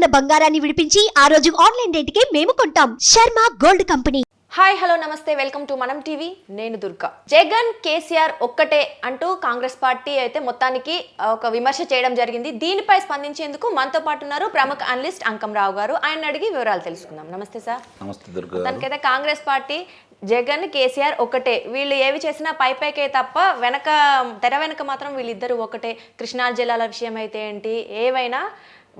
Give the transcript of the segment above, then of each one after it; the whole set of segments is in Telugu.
ఉన్న బంగారాన్ని విడిపించి ఆ రోజు ఆన్లైన్ రేటుకే మేము కొంటాం. Sharma gold company. Hi hello నమస్తే. Welcome to Manam TV. నేను దుర్గా. జగన్ కేసీఆర్ ఒక్కటే అంటూ కాంగ్రెస్ పార్టీ అయితే మొత్తానికి ఒక విమర్శ చేయడం జరిగింది. దీనిపై స్పందించేందుకు మనతో పాటు ఉన్నారు ప్రముఖ అనలిస్ట్ అంకం రావు గారు. ఆయన అడిగి వివరాలు తెలుసుకుందాం. నమస్తే సార్. నమస్తే దుర్గా. గారు. దానికైతే కాంగ్రెస్ పార్టీ జగన్ కేసీఆర్ ఒకటే వీళ్ళు ఏవి చేసినా పై పైకే తప్ప వెనక తెర వెనక మాత్రం వీళ్ళిద్దరూ ఒకటే కృష్ణా జిల్లాల విషయం అయితే ఏంటి? ఏవైనా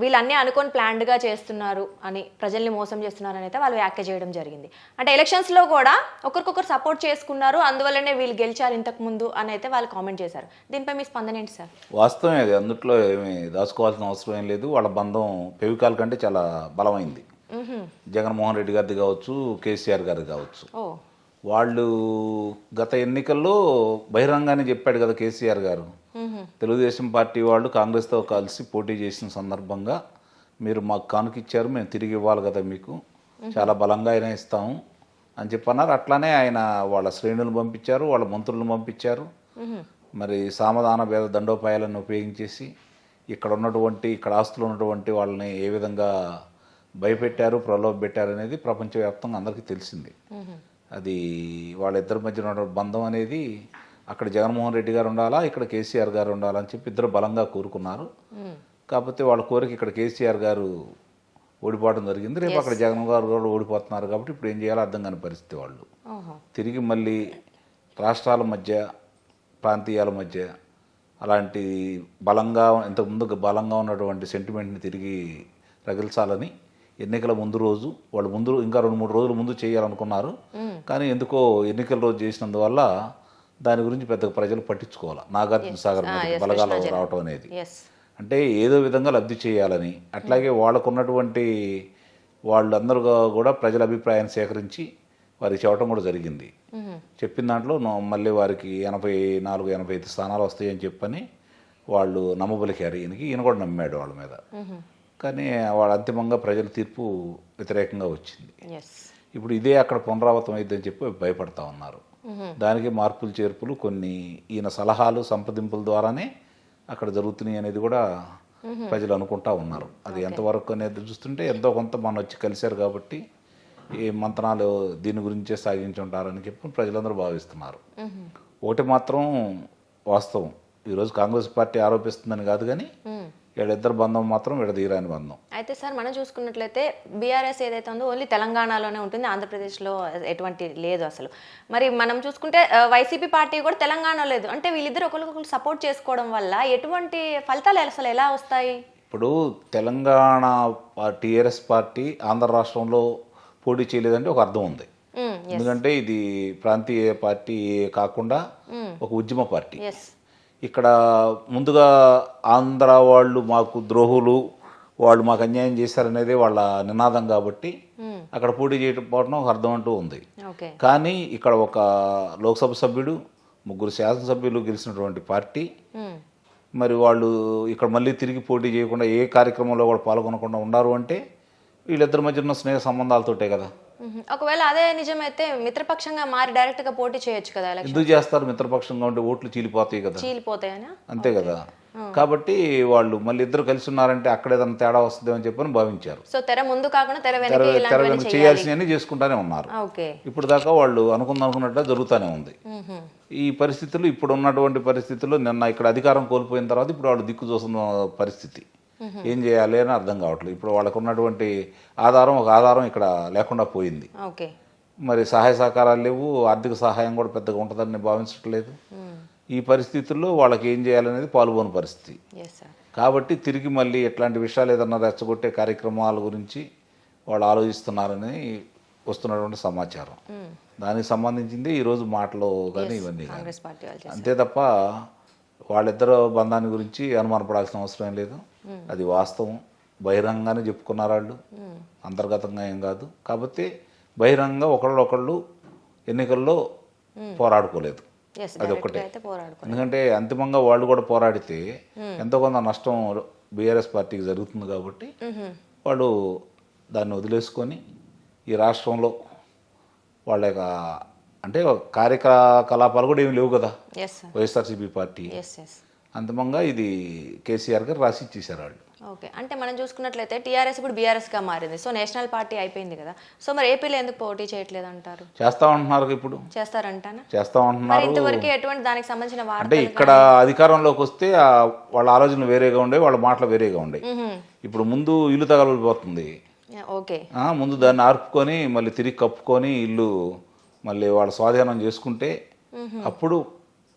వీళ్ళన్నీ అనుకొని ప్లాన్డ్గా చేస్తున్నారు అని ప్రజల్ని మోసం చేస్తున్నారు అని అయితే వాళ్ళు వ్యాఖ్య చేయడం జరిగింది. అంటే ఎలక్షన్స్లో కూడా ఒకరికొకరు సపోర్ట్ చేసుకున్నారు అందువల్లనే వీళ్ళు గెలిచారు ఇంతకు ముందు అని అయితే వాళ్ళు కామెంట్ చేశారు. దీనిపై మీ స్పందన ఏంటి సార్? వాస్తవమే అది. అందుట్లో ఏమి దాచుకోవాల్సిన అవసరం ఏం లేదు. వాళ్ళ బంధం పెవికాల కంటే చాలా బలమైంది. జగన్మోహన్ రెడ్డి గారిది కావచ్చు కేసీఆర్ గారిది కావచ్చు. వాళ్ళు గత ఎన్నికల్లో బహిరంగానే చెప్పాడు కదా కేసీఆర్ గారు. తెలుగుదేశం పార్టీ వాళ్ళు కాంగ్రెస్తో కలిసి పోటీ చేసిన సందర్భంగా మీరు మాకు కానుకిచ్చారు మేము తిరిగి ఇవ్వాలి కదా మీకు. చాలా బలంగా అయినా ఇస్తాము అని చెప్పన్నారు. అట్లానే ఆయన వాళ్ళ శ్రేణులు పంపించారు వాళ్ళ మంత్రులను పంపించారు. మరి సామధాన భేద దండోపాయాలను ఉపయోగించేసి ఇక్కడ ఉన్నటువంటి ఇక్కడ ఆస్తులు ఉన్నటువంటి వాళ్ళని ఏ విధంగా భయపెట్టారు ప్రలోభ పెట్టారు అనేది ప్రపంచవ్యాప్తంగా అందరికీ తెలిసింది. అది వాళ్ళిద్దరి మధ్య ఉన్న బంధం అనేది అక్కడ జగన్మోహన్ రెడ్డి గారు ఉండాలా ఇక్కడ కేసీఆర్ గారు ఉండాలా అని చెప్పి ఇద్దరు బలంగా కోరుకున్నారు. కాకపోతే వాళ్ళ కోరిక ఇక్కడ కేసీఆర్ గారు ఓడిపోవడం జరిగింది. రేపు అక్కడ జగన్ గారు కూడా ఓడిపోతున్నారు కాబట్టి ఇప్పుడు ఏం చేయాలో అర్థం కాని పరిస్థితి వాళ్ళు. తిరిగి మళ్ళీ రాష్ట్రాల మధ్య ప్రాంతీయాల మధ్య అలాంటి బలంగా ఇంతకుముందు బలంగా ఉన్నటువంటి సెంటిమెంట్ని తిరిగి రగిల్చాలని ఎన్నికల ముందు రోజు వాళ్ళు ముందు ఇంకా రెండు మూడు రోజుల ముందు చేయాలనుకున్నారు. కానీ ఎందుకో ఎన్నికల రోజు చేసినందువల్ల దాని గురించి పెద్దగా ప్రజలు పట్టించుకోవాలి. నాగార్జున సాగర్ మీద బలగాలు రావటం అనేది. అంటే ఏదో విధంగా లబ్ధి చేయాలని అట్లాగే వాళ్ళకు ఉన్నటువంటి వాళ్ళందరూ కూడా ప్రజల అభిప్రాయాన్ని సేకరించి వారికి చెప్పడం కూడా జరిగింది. చెప్పిన దాంట్లో మళ్ళీ వారికి ఎనభై నాలుగు ఎనభై ఐదు స్థానాలు వస్తాయని చెప్పని వాళ్ళు నమ్మబలికారు. ఈయనకి ఈయన కూడా నమ్మాడు వాళ్ళ మీద. కానీ వాళ్ళ అంతిమంగా ప్రజల తీర్పు వ్యతిరేకంగా వచ్చింది. ఇప్పుడు ఇదే అక్కడ పునరావృతం అయిద్దని చెప్పి భయపడతా ఉన్నారు. దానికి మార్పులు చేర్పులు కొన్ని ఈయన సలహాలు సంప్రదింపుల ద్వారానే అక్కడ జరుగుతున్నాయి అనేది కూడా ప్రజలు అనుకుంటా ఉన్నారు. అది ఎంతవరకు అనేది చూస్తుంటే ఎంతో కొంత మనం వచ్చి కలిశారు కాబట్టి ఈ మంత్రాలు దీని గురించే సాగించుంటారని చెప్పి ప్రజలందరూ భావిస్తున్నారు. ఒకటి మాత్రం వాస్తవం. ఈరోజు కాంగ్రెస్ పార్టీ ఆరోపిస్తుందని కాదు కానీ వీళ్ళిద్దరు బంధం మాత్రం విడదీరాని బంధం. అయితే సార్ మనం చూసుకున్నట్లయితే బీఆర్ఎస్ ఏదైతే ఉందో ఓన్లీ తెలంగాణలోనే ఉంటుంది ఆంధ్రప్రదేశ్లో ఎటువంటి లేదు అసలు. మరి మనం చూసుకుంటే వైసీపీ పార్టీ కూడా తెలంగాణ లేదు. అంటే వీళ్ళిద్దరు ఒకరికొకరు సపోర్ట్ చేసుకోవడం వల్ల ఎటువంటి ఫలితాలు అసలు ఎలా వస్తాయి? ఇప్పుడు తెలంగాణ టీఆర్ఎస్ పార్టీ ఆంధ్ర రాష్ట్రంలో పోటీ చేయలేదంటే ఒక అర్థం ఉంది. ఎందుకంటే ఇది ప్రాంతీయ పార్టీ కాకుండా ఒక ఉద్యమ పార్టీ. ఇక్కడ ముందుగా ఆంధ్ర వాళ్ళు మాకు ద్రోహులు వాళ్ళు మాకు అన్యాయం చేశారనేది వాళ్ళ నినాదం కాబట్టి అక్కడ పోటీ చేయకపోవడం ఒక అర్థం అంటూ ఉంది. కానీ ఇక్కడ ఒక లోక్సభ సభ్యుడు ముగ్గురు శాసనసభ్యులు గెలిచినటువంటి పార్టీ. మరి వాళ్ళు ఇక్కడ మళ్ళీ తిరిగి పోటీ చేయకుండా ఏ కార్యక్రమంలో కూడా పాల్గొనకుండా ఉన్నారు అంటే వీళ్ళిద్దరి మధ్య ఉన్న స్నేహ సంబంధాలతోటే కదా. ఒకవేళ అదే నిజమైతే మిత్రపక్షంగా మారి డైరెక్ట్గా పోటీ చేయొచ్చు కదా ఎందుకు చేస్తారు మిత్రపక్షంగా ఉంటే ఓట్లు చీలిపోతాయి కదా? చీలిపోతాయనా? అంతే కదా. కాబట్టి వాళ్ళు మళ్ళీ ఇద్దరు కలిసి ఉన్నారంటే అక్కడ ఏదైనా తేడా వస్తుంది అని చెప్పని భావించారు. సో తెర ముందు కాకుండా తెర వెనక తెర ఇలాంటివన్నీ వెనుక చేయాలి. చేయాల్సినవన్నీ చేసుకుంటానే ఉన్నారు. ఇప్పుడు దాకా వాళ్ళు అనుకున్న అనుకున్నట్టు జరుగుతూనే ఉంది. ఈ పరిస్థితులు ఇప్పుడు ఉన్నటువంటి పరిస్థితుల్లో నిన్న ఇక్కడ అధికారం కోల్పోయిన తర్వాత ఇప్పుడు వాళ్ళు దిక్కు చూస్తున్న పరిస్థితి. ఏం చేయాలి అని అర్థం కావట్లేదు. ఇప్పుడు వాళ్ళకు ఉన్నటువంటి ఆధారం ఒక ఆధారం ఇక్కడ లేకుండా పోయింది. మరి సహాయ సహకారాలు లేవు ఆర్థిక సహాయం కూడా పెద్దగా ఉంటుందని భావించట్లేదు. ఈ పరిస్థితుల్లో వాళ్ళకి ఏం చేయాలనేది పాల్గొని పరిస్థితి. కాబట్టి తిరిగి మళ్ళీ ఎట్లాంటి విషయాలు ఏదన్నా రెచ్చగొట్టే కార్యక్రమాల గురించి వాళ్ళు ఆలోచిస్తున్నారని వస్తున్నటువంటి సమాచారం. దానికి సంబంధించింది ఈరోజు మాటలు కానీ ఇవన్నీ కానీ. అంతే తప్ప వాళ్ళిద్దరు బంధాన్ని గురించి అనుమానపడాల్సిన అవసరం ఏం లేదు. అది వాస్తవం. బహిరంగానే చెప్పుకున్నారు వాళ్ళు. అంతర్గతంగా ఏం కాదు. బహిరంగంగా ఒకళ్ళు ఒకళ్ళు ఎన్నికల్లో పోరాడుకోలేదు. అది పోరాడుకో ఎందుకంటే అంతిమంగా వాళ్ళు కూడా పోరాడితే ఎంతో కొంత నష్టం బీఆర్ఎస్ పార్టీకి జరుగుతుంది కాబట్టి వాళ్ళు దాన్ని వదిలేసుకొని ఈ రాష్ట్రంలో వాళ్ళ యొక్క అంటే కార్యకలాపాలు కూడా ఏమి లేవు కదా? YSRCP party. అంతిమంగా ఇది కేసీఆర్ గారు రాసి ఇచ్చేసారు వాళ్ళు. ఓకే. అంటే మనం చూసుకున్నట్లయితే టీఆర్ఎస్ ఇప్పుడు బీఆర్ఎస్గా మారింది. సో నేషనల్ పార్టీ అయిపోయింది కదా. సో మరి ఏపీలో ఎందుకు పోటీ చేయట్లేదు అంటారు చేస్తా ఉంటున్నారు ఇప్పుడు. చేస్తారంటానా? చేస్తా ఉంటున్నారు ఇంతవరకు ఎటువంటి దానికి సంబంధించిన అంటే ఇక్కడ అధికారంలోకి వస్తే వాళ్ళ ఆలోచనలు వేరేగా ఉండే వాళ్ళ మాటలు వేరేగా ఉండే. ఇప్పుడు ముందు ఇల్లు తగలబోతుంది. యా, ఓకే ముందు దాన్ని ఆర్పుకొని మళ్ళీ తిరిగి కప్పుకొని ఇల్లు మళ్ళీ వాళ్ళ స్వాధీనం చేసుకుంటే అప్పుడు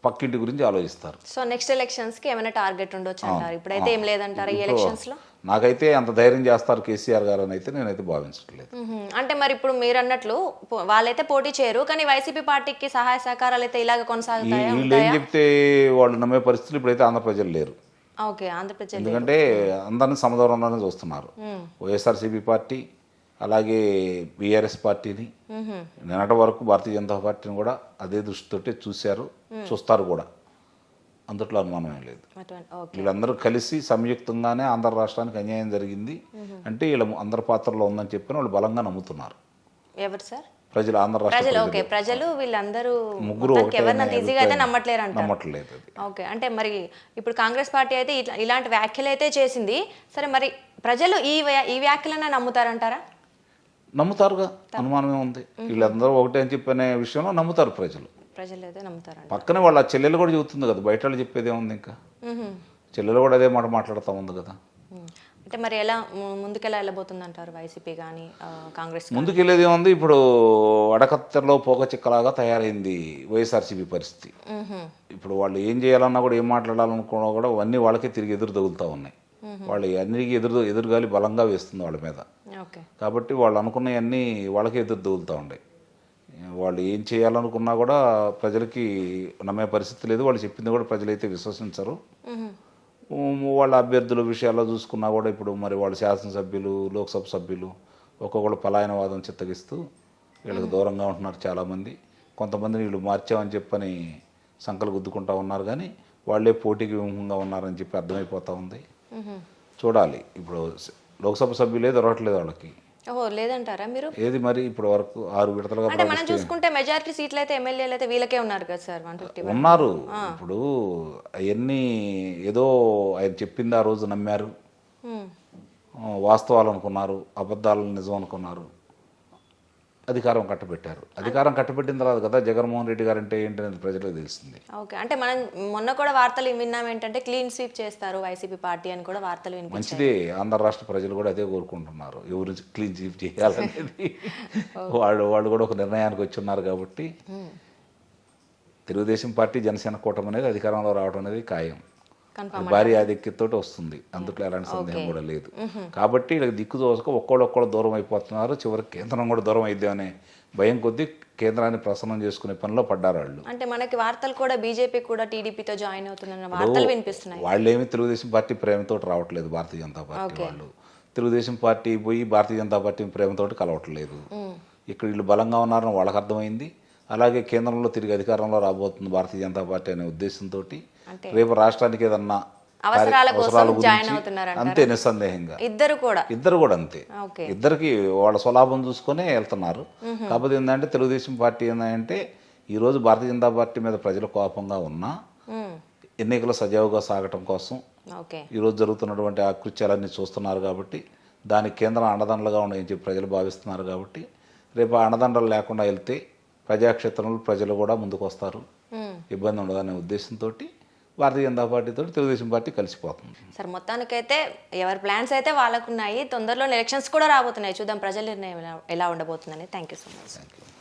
పక్కింటి గురించి ఆలోచిస్తారు. సో నెక్స్ట్ ఎలక్షన్స్కి ఏమైనా టార్గెట్ ఉండొచ్చు అంటారు ఇప్పుడైతే ఏం లేదంటారా ఈ ఎలక్షన్స్లో? నాకైతే అంత ధైర్యం చేస్తారు కేసీఆర్ గారు అని అయితే నేనైతే భావించట్లేదు. అంటే మరి ఇప్పుడు మీరు అన్నట్లు వాళ్ళైతే పోటీ చేయరు కానీ వైసీపీ పార్టీకి సహాయ సహకారాలు అయితే ఇలాగ కొనసాగుతాయా వీళ్ళు ఏం చెప్తే వాళ్ళు నమ్మే పరిస్థితులు ఇప్పుడైతే ఆంధ్ర ప్రజలు లేరు. ఓకే ఆంధ్రప్రదేశ్ ఎందుకంటే అందరినీ సమదూరంలోనే చూస్తున్నారు. వైఎస్ఆర్సీపీ పార్టీ అలాగే బీఆర్ఎస్ పార్టీని. నిన్నటి వరకు భారతీయ జనతా పార్టీని కూడా అదే దృష్టితోటి చూశారు చూస్తారు కూడా. అందుట్లో అనుమానం ఏం లేదు. వీళ్ళందరూ కలిసి సంయుక్తంగానే ఆంధ్ర రాష్ట్రానికి అన్యాయం జరిగింది. అంటే వీళ్ళ అందరి పాత్రలో ఉందని చెప్పి వాళ్ళు బలంగా నమ్ముతున్నారు. ఎవరు సార్? ప్రజలు ఆంధ్ర రాష్ట్ర ఓకే. ప్రజలు వీళ్ళందరూ ముగ్గురు ఈజీగా అయితే. నమ్మట్లేరు నమ్మట్లేదు ఓకే. అంటే మరి ఇప్పుడు కాంగ్రెస్ పార్టీ అయితే ఇలాంటి వ్యాఖ్యలు అయితే చేసింది. సరే మరి ప్రజలు ఈ ఈ వ్యాఖ్యలన్నా నమ్ముతారంటారా? నమ్ముతారుగా. అనుమానమే ఉంది. వీళ్ళందరూ ఒకటే అని చెప్పనే విషయంలో నమ్ముతారు ప్రజలు. ప్రజలు అయితే నమ్ముతారంట పక్కనే వాళ్ళ చెల్లెలు కూడా చెబుతుంది కదా బయట వాళ్ళు చెప్పేది ఏముంది ఇంకా. చెల్లెలు కూడా అదే మాట మాట్లాడుతూ ఉంది కదా. అంటే మరి ఎలా ముందుకెలా వెళ్ళబోతుంది అంటారు వైసీపీ కానీ కాంగ్రెస్? ముందుకెళ్ళేది ఏముంది? ఇప్పుడు అడకత్తెరలో పోక చిక్కలాగా తయారైంది వైఎస్ఆర్సీపీ పరిస్థితి. ఇప్పుడు వాళ్ళు ఏం చేయాలన్నా కూడా ఏం మాట్లాడాలనుకున్నా కూడా అన్నీ వాళ్ళకే తిరిగి ఎదురు తగులుతూ ఉన్నాయి. వాళ్ళు అన్నిటికీ ఎదురు ఎదురుగాలి బలంగా వేస్తుంది వాళ్ళ మీద. కాబట్టి వాళ్ళు అనుకున్నవన్నీ వాళ్ళకే ఎదురు తగులుతూ ఉన్నాయి వాళ్ళు ఏం చేయాలనుకున్నా కూడా ప్రజలకి నమ్మే పరిస్థితి లేదు. వాళ్ళు చెప్పింది కూడా ప్రజలైతే విశ్వసించరు. వాళ్ళ అభ్యర్థుల విషయాల్లో చూసుకున్నా కూడా ఇప్పుడు మరి వాళ్ళ శాసనసభ్యులు లోక్సభ సభ్యులు ఒక్కొక్కళ్ళు పలాయనవాదం చిత్తగిస్తూ వీళ్ళకి దూరంగా ఉంటున్నారు చాలామంది. కొంతమందిని వీళ్ళు మార్చామని చెప్పని సంకలు గుద్దుకుంటా ఉన్నారు. కానీ వాళ్ళే పోటీకి విముఖంగా ఉన్నారని చెప్పి అర్థమైపోతా ఉంది. చూడాలి. ఇప్పుడు లోక్సభ సభ్యులే దొరకట్లేదు వాళ్ళకి. ఓహో లేదంటారా మీరు? ఏది మరి ఇప్పుడు వరకు ఆరు విడతలుగా అంటే మనం చూసుకుంటే మెజారిటీ సీట్లు అయితే ఎమ్మెల్యేలు అయితే వీళ్ళకే ఉన్నారు కదా సార్ వన్ ఫిఫ్టీ ఉన్నారు. ఇప్పుడు అవన్నీ ఏదో ఆయన చెప్పింది ఆ రోజు నమ్మారు. వాస్తవాలు అనుకున్నారు అబద్ధాలను నిజం అనుకున్నారు. అధికారం కట్టబెట్టారు. అధికారం కట్టబెట్టిన తర్వాత కదా జగన్మోహన్ రెడ్డి గారు అంటే ఏంటనేది ప్రజలకు తెలిసింది. ఓకే. అంటే మనం మొన్న కూడా వార్తలు విన్నాం ఏంటంటే క్లీన్ స్వీప్ చేస్తారు వైసీపీ పార్టీ అని కూడా వార్తలు వినిపించాయి. మంచిదే. ఆంధ్ర రాష్ట్ర ప్రజలు కూడా అదే కోరుకుంటున్నారు. ఎవరు క్లీన్ చీఫ్ చేయాలనేది. వాళ్ళు వాళ్ళు కూడా ఒక నిర్ణయానికి వచ్చి ఉన్నారు కాబట్టి తెలుగుదేశం పార్టీ జనసేన కూటమి అనేది అధికారంలో రావడం అనేది ఖాయం. భారీ ఆధిక్యతతో వస్తుంది. అందుట్లో ఎలాంటి సందేహం కూడా లేదు. కాబట్టి వీళ్ళకి దిక్కు దోసక ఒక్కళ్ళు ఒక్కళ్ళు దూరం అయిపోతున్నారు. చివరికి కేంద్రం కూడా దూరం అయిద్దాం అనే భయం కొద్దీ కేంద్రాన్ని ప్రసన్నం చేసుకునే పనిలో పడ్డారు వాళ్ళు. అంటే మనకి వార్తలు కూడా బీజేపీ కూడా టీడీపీతో జాయిన్ అవుతుందన్న వార్తలు వినిపిస్తున్నాయి. వాళ్ళేమి తెలుగుదేశం పార్టీ ప్రేమతో రావట్లేదు భారతీయ జనతా పార్టీ వాళ్ళు. తెలుగుదేశం పార్టీ పోయి భారతీయ జనతా పార్టీ ప్రేమతోటి కలవట్లేదు. ఇక్కడ వీళ్ళు బలంగా ఉన్నారని వాళ్ళకి అర్థమైంది. అలాగే కేంద్రంలో తిరిగి అధికారంలో రాబోతుంది భారతీయ జనతా పార్టీ అనే ఉద్దేశంతో రేపు రాష్ట్రానికి ఏదన్నా అవసరాల గురించి? అంతే నిస్సందేహంగా. ఇద్దరు కూడా? ఇద్దరు కూడా అంతే. ఇద్దరికి వాళ్ళ స్వలాభం చూసుకొని వెళ్తున్నారు. కాకపోతే ఏంటంటే తెలుగుదేశం పార్టీ ఏంటంటే ఈరోజు భారతీయ జనతా పార్టీ మీద ప్రజలు కోపంగా ఉన్నా. ఎన్నికలు సజావుగా సాగటం కోసం ఈరోజు జరుగుతున్నటువంటి ఆకృత్యాలన్నీ చూస్తున్నారు కాబట్టి దానికి కేంద్రం అండదండలుగా ఉన్నాయని చెప్పి ప్రజలు భావిస్తున్నారు కాబట్టి రేపు అండదండలు లేకుండా వెళ్తే ప్రజాక్షేత్రంలో ప్రజలు కూడా ముందుకు వస్తారు. ఇబ్బంది ఉండదనే ఉద్దేశంతో భారతీయ జనతా పార్టీతో తెలుగుదేశం పార్టీ కలిసిపోతుంది. సరే మొత్తానికైతే ఎవరి ప్లాన్స్ అయితే వాళ్ళకు ఉన్నాయి తొందరలో ఎలక్షన్స్ కూడా రాబోతున్నాయి. చూద్దాం ప్రజల నిర్ణయం ఎలా- ఎలా ఉండబోతుందని thank you so much. Thank you.